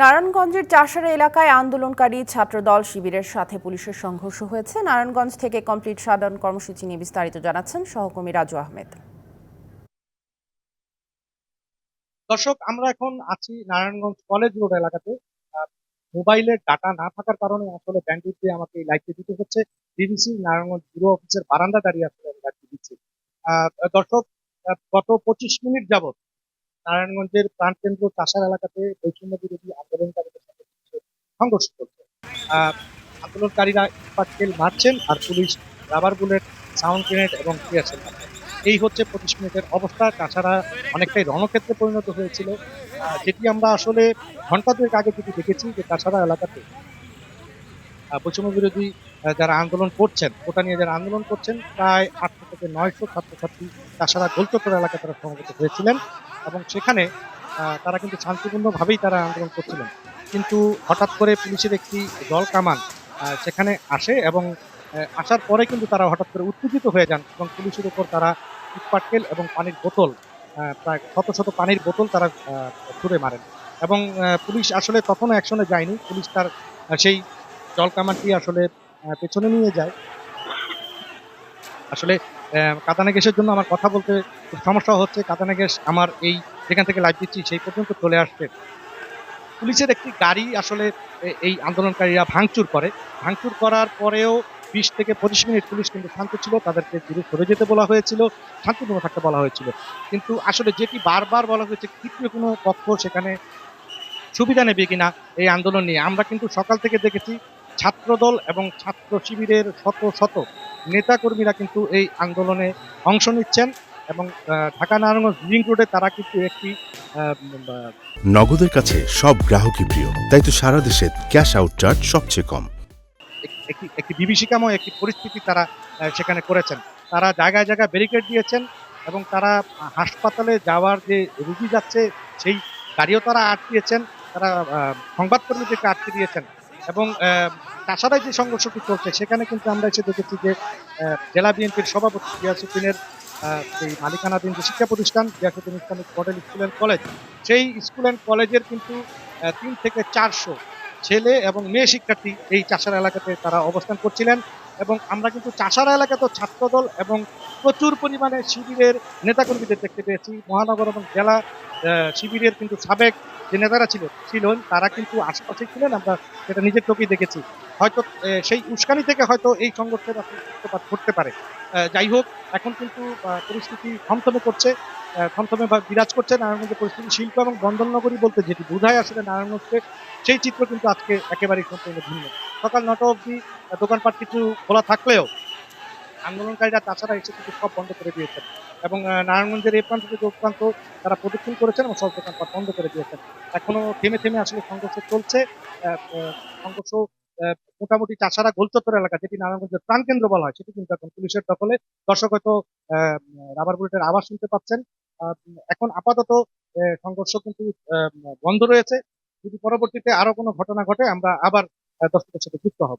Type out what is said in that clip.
নারায়ণগঞ্জের চাষারা এলাকায় আন্দোলনকারী ছাত্রদল শিবিরের সাথে পুলিশের সংঘর্ষ হয়েছে। নারায়ণগঞ্জ থেকে কমপ্লিট সাধারণ কর্মসূচি নিয়ে বিস্তারিত জানাচ্ছেন সহকর্মী রাজু আহমেদ। দর্শক, আমরা এখন আছি নারায়ণগঞ্জ কলেজ রোড এলাকাতে। মোবাইলের ডাটা না থাকার কারণে আসলে ব্যান্ডউইথ দিয়ে আমাকে লাইভটি দিতে হচ্ছে। বিবিসি, নারায়ণগঞ্জ ব্যুরো অফিসের বারান্দা দাঁড়িয়ে আসলে আমি লাইভটি দিচ্ছি। দর্শক গত পঁচিশ মিনিট যাবত নারায়ণগঞ্জের প্রাণকেন্দ্র চাষার এলাকাতে বৈষম্য বিরোধী আন্দোলনকারীদের সাথে সংঘর্ষ আহ, আন্দোলনকারীরা ইস্পাটকেল মারছেন আর police rubber bullet sound grenade এবং ক্রিয়াশীল এই হচ্ছে পঁচিশ মিনিটের অবস্থা। তাছাড়া অনেকটাই রণক্ষেত্রে পরিণত হয়েছিল। যেটি আমরা আসলে ঘণ্টা দুয়েক আগে যেটি দেখেছি যে তাছাড়া এলাকাতে বৈষম্য বিরোধী যারা আন্দোলন করছেন ওটা নিয়ে যারা আন্দোলন করছেন প্রায় আটশো থেকে নয়শো ছাত্রছাত্রী তাছাড়া গোলচত্বর এলাকায় তারা সমবেত হয়েছিলেন। এবং সেখানে তারা কিন্তু শান্তিপূর্ণভাবেই তারা আন্দোলন করছিলেন। কিন্তু হঠাৎ করে পুলিশের একটি দল কামান সেখানে আসে এবং আসার পরে কিন্তু তারা হঠাৎ করে উত্তেজিত হয়ে যান এবং পুলিশের উপর তারা ইটপাটকেল এবং পানির বোতল প্রায় শত শত পানির বোতল তারা ছুড়ে মারেন। এবং পুলিশ আসলে তখনও অ্যাকশনে যায়নি। পুলিশ তার সেই জল কামানটি আসলে পেছনে নিয়ে যায়। আসলে কাতানা গ্যাসের জন্য আমার কথা বলতে সমস্যা হচ্ছে। কাতানা গ্যাস আমার এই যেখান থেকে লাইভ দিচ্ছি, সেই পর্যন্ত চলে আসছে। পুলিশের একটি গাড়ি আসলে এই আন্দোলনকারীরা ভাঙচুর করে। ভাঙচুর করার পরেও বিশ থেকে পঁচিশ মিনিট পুলিশ কিন্তু শান্ত ছিল। তাদেরকে দূরে সরে যেতে বলা হয়েছিল, শান্তিপূর্ণ থাকতে বলা হয়েছিল। কিন্তু আসলে যেটি বারবার বলা হয়েছে তৃতীয় কোনো পক্ষ সেখানে সুবিধা নেবে কিনা এই আন্দোলন নিয়ে, আমরা কিন্তু সকাল থেকে দেখেছি ছাত্রদল এবং ছাত্র শিবিরের শত শত নেতাকর্মীরা কিন্তু এই আন্দোলনে অংশ নিচ্ছেন এবং ঢাকা নারায়ণগঞ্জ লিঙ্ক রোডে তারা কিন্তু একটি নগদের কাছে সব গ্রাহকই প্রিয় তাই তো সারা দেশে ক্যাশ আউট চার্জ সবচেয়ে কম। এক- একটি একটি বিভীষিকাময় একটি পরিস্থিতি তারা সেখানে করেছেন। তারা জায়গায় জায়গায় ব্যারিকেড দিয়েছেন এবং তারা হাসপাতালে যাওয়ার যে রুগী যাচ্ছে সেই গাড়িও তারা আটকিয়েছেন তারা সংবাদকর্মীদেরকে আটকে দিয়েছেন। এবং তাছাড়াই যে সংঘর্ষটি চলছে, সেখানে কিন্তু আমরা এসে দেখেছি যে জেলা বিএনপির সভাপতি গিয়াসুদ্দিনের সেই মালিকানাধীন যে শিক্ষা প্রতিষ্ঠান Giasuddin Islamic model school and college, সেই স্কুল অ্যান্ড কলেজের কিন্তু তিন থেকে চারশো ছেলে এবং মেয়ে শিক্ষার্থী এই চাষার এলাকাতে তারা অবস্থান করছিলেন। এবং আমরা কিন্তু চাষারা এলাকাতে ছাত্রদল এবং প্রচুর পরিমাণে শিবিরের নেতাকর্মীদের দেখতে পেয়েছি। মহানগর এবং জেলা শিবিরের কিন্তু সাবেক যে নেতারা ছিল, ছিলেন, তারা কিন্তু আশেপাশে ছিলেন, আমরা সেটা নিজের চোখেই দেখেছি। হয়তো সেই উস্কানি থেকে হয়তো এই সংঘর্ষের সূত্রপাত ঘটতে পারে। যাই হোক, এখন কিন্তু পরিস্থিতি থমথমে করছে থমথমে বিরাজ করছে নারায়ণগঞ্জের পরিস্থিতি। শিল্প এবং বন্দরনগরী বলতে যেটি বোঝায় আসলে নারায়ণগঞ্জকে, সেই চিত্র কিন্তু আজকে একেবারেই সম্পূর্ণ ভিন্ন। সকাল নটা অবধি দোকানপাট কিছু খোলা থাকলেও আন্দোলনকারীরা তাছাড়া এসে কিন্তু সব বন্ধ করে দিয়েছেন। এবং নারায়ণগঞ্জের এই প্রান্ত থেকে প্রান্ত তারা প্রদক্ষিণ করেছেন এবং সব দোকানপাট বন্ধ করে দিয়েছেন। এখনও থেমে থেমে আসলে সংঘর্ষ চলছে। সংঘর্ষ মোটামুটি চাষারা গোলচত্বর এলাকা, যেটি নারায়ণগঞ্জের প্রাণকেন্দ্র বলা হয়, সেটি কিন্তু এখন পুলিশের দখলে। দর্শক হয়তো রাবার বুলেটের আওয়াজ শুনতে পাচ্ছেন। এখন আপাতত সংঘর্ষ কিন্তু বন্ধ রয়েছে। যদি পরবর্তীতে আরও কোনো ঘটনা ঘটে, আমরা আবার দর্শকের সাথে যুক্ত হব।